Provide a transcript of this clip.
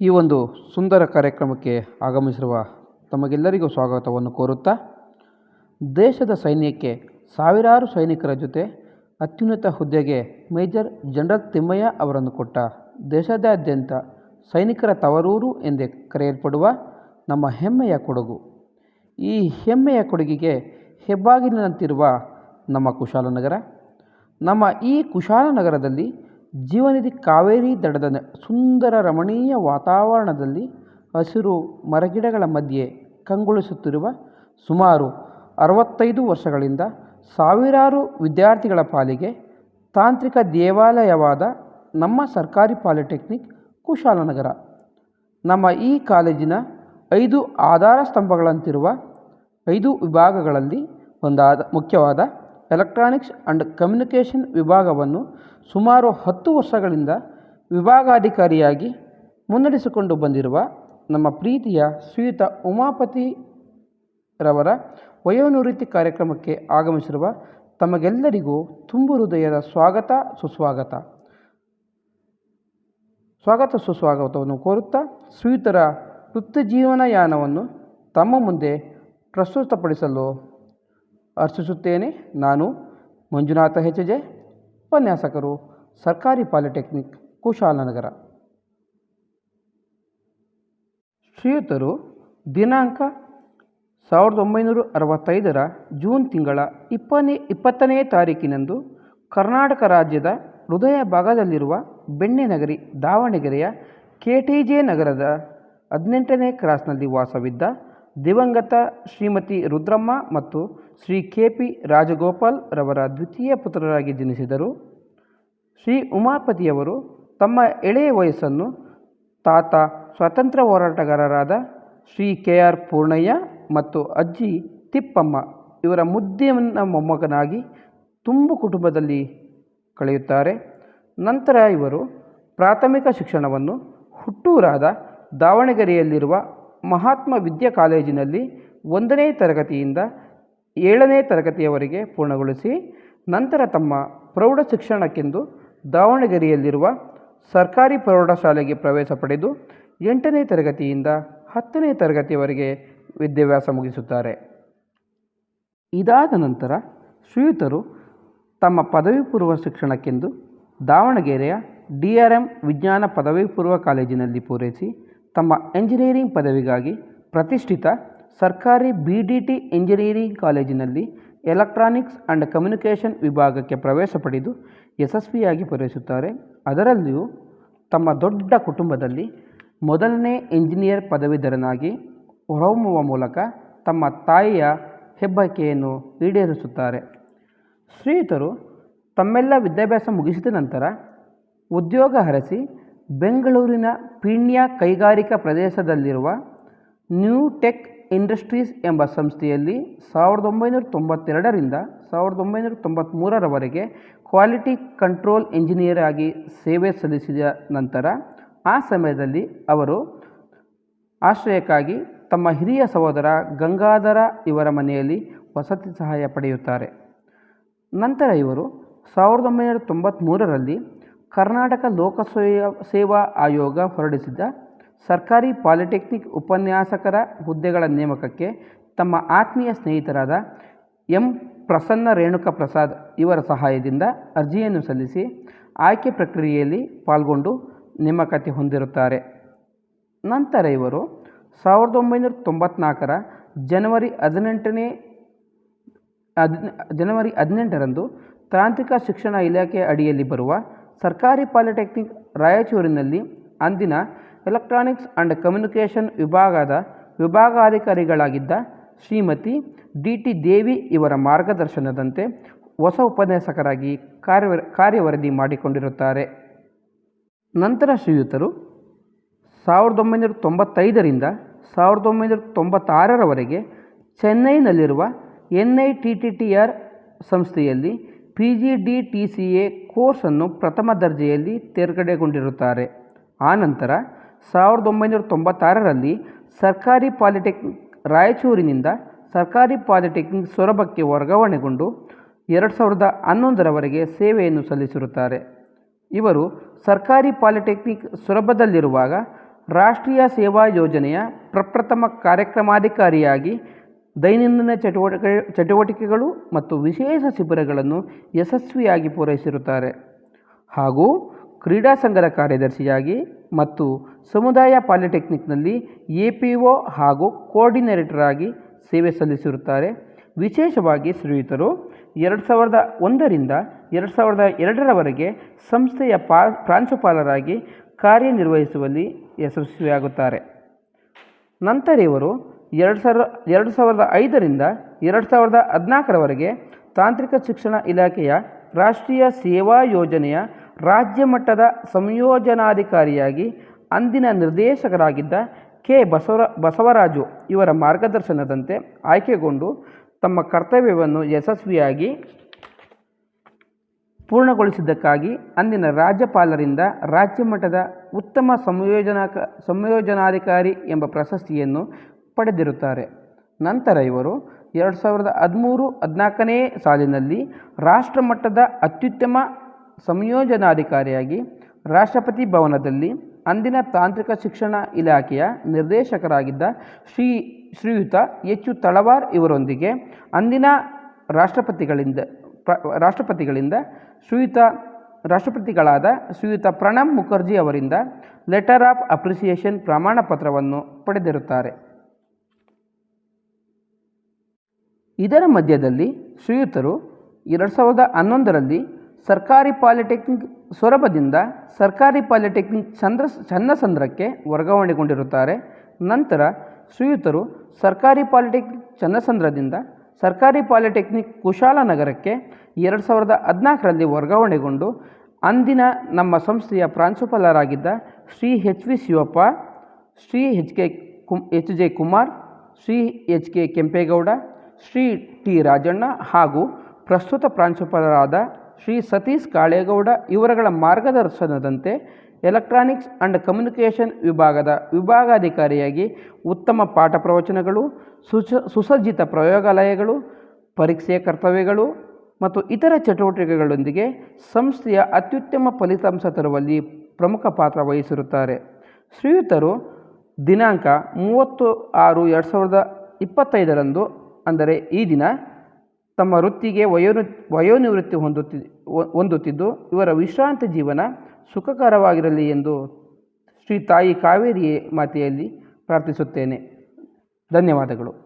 ಈ ಒಂದು ಸುಂದರ ಕಾರ್ಯಕ್ರಮಕ್ಕೆ ಆಗಮಿಸಿರುವ ತಮಗೆಲ್ಲರಿಗೂ ಸ್ವಾಗತವನ್ನು ಕೋರುತ್ತಾ, ದೇಶದ ಸೈನ್ಯಕ್ಕೆ ಸಾವಿರಾರು ಸೈನಿಕರ ಜೊತೆ ಅತ್ಯುನ್ನತ ಹುದ್ದೆಗೆ ಮೇಜರ್ ಜನರಲ್ ತಿಮ್ಮಯ್ಯ ಅವರನ್ನು ಕೊಟ್ಟ ದೇಶದಾದ್ಯಂತ ಸೈನಿಕರ ತವರೂರು ಎಂದೇ ಕರೆಯಲ್ಪಡುವ ನಮ್ಮ ಹೆಮ್ಮೆಯ ಕೊಡಗು. ಈ ಹೆಮ್ಮೆಯ ಕೊಡಗಿಗೆ ಹೆಬ್ಬಾಗಿಲಿನಂತಿರುವ ನಮ್ಮ ಕುಶಾಲನಗರ, ನಮ್ಮ ಈ ಕುಶಾಲನಗರದಲ್ಲಿ ಜೀವನದಿ ಕಾವೇರಿ ದಡದ ಸುಂದರ ರಮಣೀಯ ವಾತಾವರಣದಲ್ಲಿ ಹಸಿರು ಮರಗಿಡಗಳ ಮಧ್ಯೆ ಕಂಗೊಳಿಸುತ್ತಿರುವ ಸುಮಾರು ಅರವತ್ತೈದು ವರ್ಷಗಳಿಂದ ಸಾವಿರಾರು ವಿದ್ಯಾರ್ಥಿಗಳ ಪಾಲಿಗೆ ತಾಂತ್ರಿಕ ದೇವಾಲಯವಾದ ನಮ್ಮ ಸರ್ಕಾರಿ ಪಾಲಿಟೆಕ್ನಿಕ್ ಕುಶಾಲನಗರ. ನಮ್ಮ ಈ ಕಾಲೇಜಿನ ಐದು ಆಧಾರ ಸ್ತಂಭಗಳಂತಿರುವ ಐದು ವಿಭಾಗಗಳಲ್ಲಿ ಒಂದಾದ ಮುಖ್ಯವಾದ ಎಲೆಕ್ಟ್ರಾನಿಕ್ಸ್ ಆ್ಯಂಡ್ ಕಮ್ಯುನಿಕೇಷನ್ ವಿಭಾಗವನ್ನು ಸುಮಾರು ಹತ್ತು ವರ್ಷಗಳಿಂದ ವಿಭಾಗಾಧಿಕಾರಿಯಾಗಿ ಮುನ್ನಡೆಸಿಕೊಂಡು ಬಂದಿರುವ ನಮ್ಮ ಪ್ರೀತಿಯ ಶ್ರೀಯುತ ಉಮಾಪತಿ ರವರ ವಯೋನಿವೃತ್ತಿ ಕಾರ್ಯಕ್ರಮಕ್ಕೆ ಆಗಮಿಸಿರುವ ತಮಗೆಲ್ಲರಿಗೂ ತುಂಬು ಹೃದಯದ ಸ್ವಾಗತ ಸುಸ್ವಾಗತ. ಸ್ವಾಗತ ಸುಸ್ವಾಗತವನ್ನು ಕೋರುತ್ತಾ ಶ್ರೀಯುತರ ವೃತ್ತಿಜೀವನಯಾನವನ್ನು ತಮ್ಮ ಮುಂದೆ ಪ್ರಸ್ತುತಪಡಿಸಲು ಅರ್ಚಿಸುತ್ತೇನೆ. ನಾನು ಮಂಜುನಾಥ ಹೆಚ್ ಜೆ. ಉಪನ್ಯಾಸಕರು ಸರ್ಕಾರಿ ಪಾಲಿಟೆಕ್ನಿಕ್ ಕುಶಾಲನಗರ ಶ್ರೀಯುತರು ದಿನಾಂಕ ಸಾವಿರದ ಒಂಬೈನೂರ ಅರವತ್ತೈದರ ಜೂನ್ ತಿಂಗಳ ಇಪ್ಪನೇ, ಇಪ್ಪತ್ತನೇ ತಾರೀಕಿನಂದು ಕರ್ನಾಟಕ ರಾಜ್ಯದ ಹೃದಯ ಭಾಗದಲ್ಲಿರುವ ಬೆಣ್ಣೆನಗರಿ ದಾವಣಗೆರೆಯ ಕೆ ಟಿ ಜೆ ನಗರದ ಹದಿನೆಂಟನೇ ಕ್ರಾಸ್ನಲ್ಲಿ ವಾಸವಿದ್ದ ದಿವಂಗತ ಶ್ರೀಮತಿ ರುದ್ರಮ್ಮ ಮತ್ತು ಶ್ರೀ ಕೆ ಪಿ ರಾಜಗೋಪಾಲ್ ರವರ ದ್ವಿತೀಯ ಪುತ್ರರಾಗಿ ಜನಿಸಿದರು. ಶ್ರೀ ಉಮಾಪತಿಯವರು ತಮ್ಮ ಎಳೆಯ ವಯಸ್ಸನ್ನು ತಾತ ಸ್ವಾತಂತ್ರ್ಯ ಹೋರಾಟಗಾರರಾದ ಶ್ರೀ ಕೆ ಆರ್ ಪೂರ್ಣಯ್ಯ ಮತ್ತು ಅಜ್ಜಿ ತಿಪ್ಪಮ್ಮ ಇವರ ಮುದ್ದೆಯನ್ನ ಮೊಮ್ಮಗನಾಗಿ ತುಂಬು ಕುಟುಂಬದಲ್ಲಿ ಕಳೆಯುತ್ತಾರೆ. ನಂತರ ಇವರು ಪ್ರಾಥಮಿಕ ಶಿಕ್ಷಣವನ್ನು ಹುಟ್ಟೂರಾದ ದಾವಣಗೆರೆಯಲ್ಲಿರುವ ಮಹಾತ್ಮ ವಿದ್ಯಾ ಕಾಲೇಜಿನಲ್ಲಿ ಒಂದನೇ ತರಗತಿಯಿಂದ ಏಳನೇ ತರಗತಿಯವರೆಗೆ ಪೂರ್ಣಗೊಳಿಸಿ ನಂತರ ತಮ್ಮ ಪ್ರೌಢ ಶಿಕ್ಷಣಕ್ಕೆಂದು ದಾವಣಗೆರೆಯಲ್ಲಿರುವ ಸರ್ಕಾರಿ ಪ್ರೌಢಶಾಲೆಗೆ ಪ್ರವೇಶ ಪಡೆದು ಎಂಟನೇ ತರಗತಿಯಿಂದ ಹತ್ತನೇ ತರಗತಿಯವರೆಗೆ ವಿದ್ಯಾಭ್ಯಾಸ ಮುಗಿಸುತ್ತಾರೆ. ಇದಾದ ನಂತರ ಶ್ರೀಯುತರು ತಮ್ಮ ಪದವಿ ಪೂರ್ವ ಶಿಕ್ಷಣಕ್ಕೆಂದು ದಾವಣಗೆರೆಯ ಡಿ ಆರ್ ಎಂ ವಿಜ್ಞಾನ ಪದವಿ ಪೂರ್ವ ಕಾಲೇಜಿನಲ್ಲಿ ಪೂರೈಸಿ ತಮ್ಮ ಎಂಜಿನಿಯರಿಂಗ್ ಪದವಿಗಾಗಿ ಪ್ರತಿಷ್ಠಿತ ಸರ್ಕಾರಿ ಬಿ ಡಿ ಟಿ ಇಂಜಿನಿಯರಿಂಗ್ ಕಾಲೇಜಿನಲ್ಲಿ ಎಲೆಕ್ಟ್ರಾನಿಕ್ಸ್ ಆ್ಯಂಡ್ ಕಮ್ಯುನಿಕೇಷನ್ ವಿಭಾಗಕ್ಕೆ ಪ್ರವೇಶ ಪಡೆದು ಯಶಸ್ವಿಯಾಗಿ ಪೂರೈಸುತ್ತಾರೆ. ಅದರಲ್ಲಿಯೂ ತಮ್ಮ ದೊಡ್ಡ ಕುಟುಂಬದಲ್ಲಿ ಮೊದಲನೇ ಇಂಜಿನಿಯರ್ ಪದವೀಧರನಾಗಿ ಹೊರಹೊಮ್ಮುವ ಮೂಲಕ ತಮ್ಮ ತಾಯಿಯ ಹೆಬ್ಬಕೆಯನ್ನು ಈಡೇರಿಸುತ್ತಾರೆ. ಶ್ರೀಯುತರು ತಮ್ಮೆಲ್ಲ ವಿದ್ಯಾಭ್ಯಾಸ ಮುಗಿಸಿದ ನಂತರ ಉದ್ಯೋಗ ಹರಸಿ ಬೆಂಗಳೂರಿನ ಪೀಣ್ಯ ಕೈಗಾರಿಕಾ ಪ್ರದೇಶದಲ್ಲಿರುವ ನ್ಯೂ ಟೆಕ್ ಇಂಡಸ್ಟ್ರೀಸ್ ಎಂಬ ಸಂಸ್ಥೆಯಲ್ಲಿ ಸಾವಿರದ ಒಂಬೈನೂರ ತೊಂಬತ್ತೆರಡರಿಂದ ಸಾವಿರದ ಒಂಬೈನೂರ ತೊಂಬತ್ತ್ಮೂರರವರೆಗೆ ಕ್ವಾಲಿಟಿ ಕಂಟ್ರೋಲ್ ಇಂಜಿನಿಯರ್ ಆಗಿ ಸೇವೆ ಸಲ್ಲಿಸಿದ ನಂತರ ಆ ಸಮಯದಲ್ಲಿ ಅವರು ಆಶ್ರಯಕ್ಕಾಗಿ ತಮ್ಮ ಹಿರಿಯ ಸಹೋದರ ಗಂಗಾಧರ ಇವರ ಮನೆಯಲ್ಲಿ ವಸತಿ ಸಹಾಯ ಪಡೆಯುತ್ತಾರೆ. ನಂತರ ಇವರು ಸಾವಿರದ ಒಂಬೈನೂರ ತೊಂಬತ್ತ್ಮೂರರಲ್ಲಿ ಕರ್ನಾಟಕ ಲೋಕಸೇವಾ ಸೇವಾ ಆಯೋಗ ಹೊರಡಿಸಿದ ಸರ್ಕಾರಿ ಪಾಲಿಟೆಕ್ನಿಕ್ ಉಪನ್ಯಾಸಕರ ಹುದ್ದೆಗಳ ನೇಮಕಕ್ಕೆ ತಮ್ಮ ಆತ್ಮೀಯ ಸ್ನೇಹಿತರಾದ ಎಂ. ಪ್ರಸನ್ನ ರೇಣುಕ ಪ್ರಸಾದ್ ಇವರ ಸಹಾಯದಿಂದ ಅರ್ಜಿಯನ್ನು ಸಲ್ಲಿಸಿ ಆಯ್ಕೆ ಪ್ರಕ್ರಿಯೆಯಲ್ಲಿ ಪಾಲ್ಗೊಂಡು ನೇಮಕಾತಿ ಹೊಂದಿರುತ್ತಾರೆ. ನಂತರ ಇವರು ಸಾವಿರದ ಒಂಬೈನೂರ ತೊಂಬತ್ನಾಲ್ಕರ ಜನವರಿ ಹದಿನೆಂಟನೇ ಹದ್ ಜನವರಿ ಹದಿನೆಂಟರಂದು ತಾಂತ್ರಿಕ ಶಿಕ್ಷಣ ಇಲಾಖೆ ಅಡಿಯಲ್ಲಿ ಬರುವ ಸರ್ಕಾರಿ ಪಾಲಿಟೆಕ್ನಿಕ್ ರಾಯಚೂರಿನಲ್ಲಿ ಅಂದಿನ ಎಲೆಕ್ಟ್ರಾನಿಕ್ಸ್ ಆ್ಯಂಡ್ ಕಮ್ಯುನಿಕೇಷನ್ ವಿಭಾಗದ ವಿಭಾಗಾಧಿಕಾರಿಗಳಾಗಿದ್ದ ಶ್ರೀಮತಿ ಡಿ ಟಿ ದೇವಿ ಇವರ ಮಾರ್ಗದರ್ಶನದಂತೆ ಹೊಸ ಉಪನ್ಯಾಸಕರಾಗಿ ಕಾರ್ಯ ಕಾರ್ಯವರದಿ ಮಾಡಿಕೊಂಡಿರುತ್ತಾರೆ. ನಂತರ ಶ್ರೀಯುತರು ಸಾವಿರದ ಒಂಬೈನೂರ ತೊಂಬತ್ತೈದರಿಂದ ಸಾವಿರದ ಒಂಬೈನೂರ ತೊಂಬತ್ತಾರರವರೆಗೆ ಚೆನ್ನೈನಲ್ಲಿರುವ N I T T T R ಸಂಸ್ಥೆಯಲ್ಲಿ P G D T C A ಕೋರ್ಸನ್ನು ಪ್ರಥಮ ದರ್ಜೆಯಲ್ಲಿ ತೇರ್ಗಡೆಗೊಂಡಿರುತ್ತಾರೆ. ಆನಂತರ ಸಾವಿರದ ಒಂಬೈನೂರ ತೊಂಬತ್ತಾರರಲ್ಲಿ ಸರ್ಕಾರಿ ಪಾಲಿಟೆಕ್ನಿಕ್ ರಾಯಚೂರಿನಿಂದ ಸರ್ಕಾರಿ ಪಾಲಿಟೆಕ್ನಿಕ್ ಸೊರಬಕ್ಕೆ ವರ್ಗಾವಣೆಗೊಂಡು ಎರಡು ಸಾವಿರದ ಹನ್ನೊಂದರವರೆಗೆ ಸೇವೆಯನ್ನು ಸಲ್ಲಿಸಿರುತ್ತಾರೆ. ಇವರು ಸರ್ಕಾರಿ ಪಾಲಿಟೆಕ್ನಿಕ್ ಸೊರಬದಲ್ಲಿರುವಾಗ ರಾಷ್ಟ್ರೀಯ ಸೇವಾ ಯೋಜನೆಯ ಪ್ರಪ್ರಥಮ ಕಾರ್ಯಕ್ರಮಾಧಿಕಾರಿಯಾಗಿ ದೈನಂದಿನ ಚಟುವಟಿಕೆ, ಚಟುವಟಿಕೆಗಳು ಮತ್ತು ವಿಶೇಷ ಶಿಬಿರಗಳನ್ನು ಯಶಸ್ವಿಯಾಗಿ ಪೂರೈಸಿರುತ್ತಾರೆ. ಹಾಗೂ ಕ್ರೀಡಾ ಸಂಘದ ಕಾರ್ಯದರ್ಶಿಯಾಗಿ ಮತ್ತು ಸಮುದಾಯ ಪಾಲಿಟೆಕ್ನಿಕ್ನಲ್ಲಿ ಎ ಪಿ ಒ ಹಾಗೂ ಕೋಆರ್ಡಿನೇಟರ್ ಆಗಿ ಸೇವೆ ಸಲ್ಲಿಸಿರುತ್ತಾರೆ. ವಿಶೇಷವಾಗಿ ಶ್ರೀಯುತರು ಎರಡು ಸಾವಿರದ ಒಂದರಿಂದ ಎರಡು ಸಾವಿರದ ಎರಡರವರೆಗೆ ಸಂಸ್ಥೆಯ ಪಾ, ಪ್ರಾಂಶುಪಾಲರಾಗಿ ಕಾರ್ಯನಿರ್ವಹಿಸುವಲ್ಲಿ ಯಶಸ್ವಿಯಾಗುತ್ತಾರೆ. ನಂತರ ಇವರು ಎರಡು ಸಾವಿರ, ಎರಡು ಸಾವಿರದ ಐದರಿಂದ ಎರಡು ಸಾವಿರದ ಹದಿನಾಲ್ಕರವರೆಗೆ ತಾಂತ್ರಿಕ ಶಿಕ್ಷಣ ಇಲಾಖೆಯ ರಾಷ್ಟ್ರೀಯ ಸೇವಾ ಯೋಜನೆಯ ರಾಜ್ಯ ಮಟ್ಟದ ಸಂಯೋಜನಾಧಿಕಾರಿಯಾಗಿ ಅಂದಿನ ನಿರ್ದೇಶಕರಾಗಿದ್ದ ಕೆ. ಬಸವರ, ಬಸವರಾಜು ಇವರ ಮಾರ್ಗದರ್ಶನದಂತೆ ಆಯ್ಕೆಗೊಂಡು ತಮ್ಮ ಕರ್ತವ್ಯವನ್ನು ಯಶಸ್ವಿಯಾಗಿ ಪೂರ್ಣಗೊಳಿಸಿದ್ದಕ್ಕಾಗಿ ಅಂದಿನ ರಾಜ್ಯಪಾಲರಿಂದ ರಾಜ್ಯ ಮಟ್ಟದ ಉತ್ತಮ ಸಂಯೋಜನಾಕ ಸಂಯೋಜನಾಧಿಕಾರಿ ಎಂಬ ಪ್ರಶಸ್ತಿಯನ್ನು ಪಡೆದಿರುತ್ತಾರೆ. ನಂತರ ಇವರು ಎರಡು ಸಾವಿರದ ಹದಿಮೂರು ಹದಿನಾಲ್ಕನೇ ಸಾಲಿನಲ್ಲಿ ರಾಷ್ಟ್ರಮಟ್ಟದ ಅತ್ಯುತ್ತಮ ಸಂಯೋಜನಾಧಿಕಾರಿಯಾಗಿ ರಾಷ್ಟ್ರಪತಿ ಭವನದಲ್ಲಿ ಅಂದಿನ ತಾಂತ್ರಿಕ ಶಿಕ್ಷಣ ಇಲಾಖೆಯ ನಿರ್ದೇಶಕರಾಗಿದ್ದ ಶ್ರೀ ಶ್ರೀಯುತ ಎಚ್ ಯು ತಳವಾರ್ ಇವರೊಂದಿಗೆ ಅಂದಿನ ರಾಷ್ಟ್ರಪತಿಗಳಿಂದ ರಾಷ್ಟ್ರಪತಿಗಳಿಂದ ಶ್ರೀಯುತ, ರಾಷ್ಟ್ರಪತಿಗಳಾದ ಶ್ರೀಯುತ ಪ್ರಣಬ್ ಮುಖರ್ಜಿ ಅವರಿಂದ ಲೆಟರ್ ಆಫ್ ಅಪ್ರಿಸಿಯೇಷನ್ ಪ್ರಮಾಣ ಪತ್ರವನ್ನು ಪಡೆದಿರುತ್ತಾರೆ. ಇದರ ಮಧ್ಯದಲ್ಲಿ ಶ್ರೀಯುತರು ಎರಡು ಸಾವಿರದ ಹನ್ನೊಂದರಲ್ಲಿ ಸರ್ಕಾರಿ ಪಾಲಿಟೆಕ್ನಿಕ್ ಸೊರಬದಿಂದ ಸರ್ಕಾರಿ ಪಾಲಿಟೆಕ್ನಿಕ್ ಚಂದ್ರ ಚನ್ನಸಂದ್ರಕ್ಕೆ ವರ್ಗಾವಣೆಗೊಂಡಿರುತ್ತಾರೆ. ನಂತರ ಶ್ರೀಯುತರು ಸರ್ಕಾರಿ ಪಾಲಿಟೆಕ್ನಿಕ್ ಚನ್ನಸಂದ್ರದಿಂದ ಸರ್ಕಾರಿ ಪಾಲಿಟೆಕ್ನಿಕ್ ಕುಶಾಲನಗರಕ್ಕೆ ಎರಡು ಸಾವಿರದ ಹದಿನಾಲ್ಕರಲ್ಲಿ ವರ್ಗಾವಣೆಗೊಂಡು ಅಂದಿನ ನಮ್ಮ ಸಂಸ್ಥೆಯ ಪ್ರಾಂಶುಪಾಲರಾಗಿದ್ದ Shri H V Shivappa, Shri H K ಕುಮ್ H J Kumar, Shri H K Kempegowda, Shri T Rajanna ಹಾಗೂ ಪ್ರಸ್ತುತ ಪ್ರಾಂಶುಪಾಲರಾದ ಶ್ರೀ ಸತೀಶ್ ಕಾಳೇಗೌಡ ಇವರುಗಳ ಮಾರ್ಗದರ್ಶನದಂತೆ ಎಲೆಕ್ಟ್ರಾನಿಕ್ಸ್ ಆ್ಯಂಡ್ ಕಮ್ಯುನಿಕೇಷನ್ ವಿಭಾಗದ ವಿಭಾಗಾಧಿಕಾರಿಯಾಗಿ ಉತ್ತಮ ಪಾಠ ಪ್ರವಚನಗಳು, ಸುಸ, ಸುಸಜ್ಜಿತ ಪ್ರಯೋಗಾಲಯಗಳು, ಪರೀಕ್ಷೆಯ ಕರ್ತವ್ಯಗಳು ಮತ್ತು ಇತರ ಚಟುವಟಿಕೆಗಳೊಂದಿಗೆ ಸಂಸ್ಥೆಯ ಅತ್ಯುತ್ತಮ ಫಲಿತಾಂಶ ತರುವಲ್ಲಿ ಪ್ರಮುಖ ಪಾತ್ರ ವಹಿಸಿರುತ್ತಾರೆ. ಶ್ರೀಯುತರು ದಿನಾಂಕ ಮೂವತ್ತು ಆರು ಎರಡು ಸಾವಿರದ ಇಪ್ಪತ್ತೈದರಂದು, ಅಂದರೆ ಈ ದಿನ ತಮ್ಮ ವೃತ್ತಿಗೆ ವಯೋನಿ, ವಯೋನಿವೃತ್ತಿ ಹೊಂದುತ್ತಿ ಹೊಂದುತ್ತಿದ್ದು, ಇವರ ವಿಶ್ರಾಂತ ಜೀವನ ಸುಖಕರವಾಗಿರಲಿ ಎಂದು ಶ್ರೀ ತಾಯಿ ಕಾವೇರಿ ಮಾತೆಯಲ್ಲಿ ಪ್ರಾರ್ಥಿಸುತ್ತೇನೆ. ಧನ್ಯವಾದಗಳು.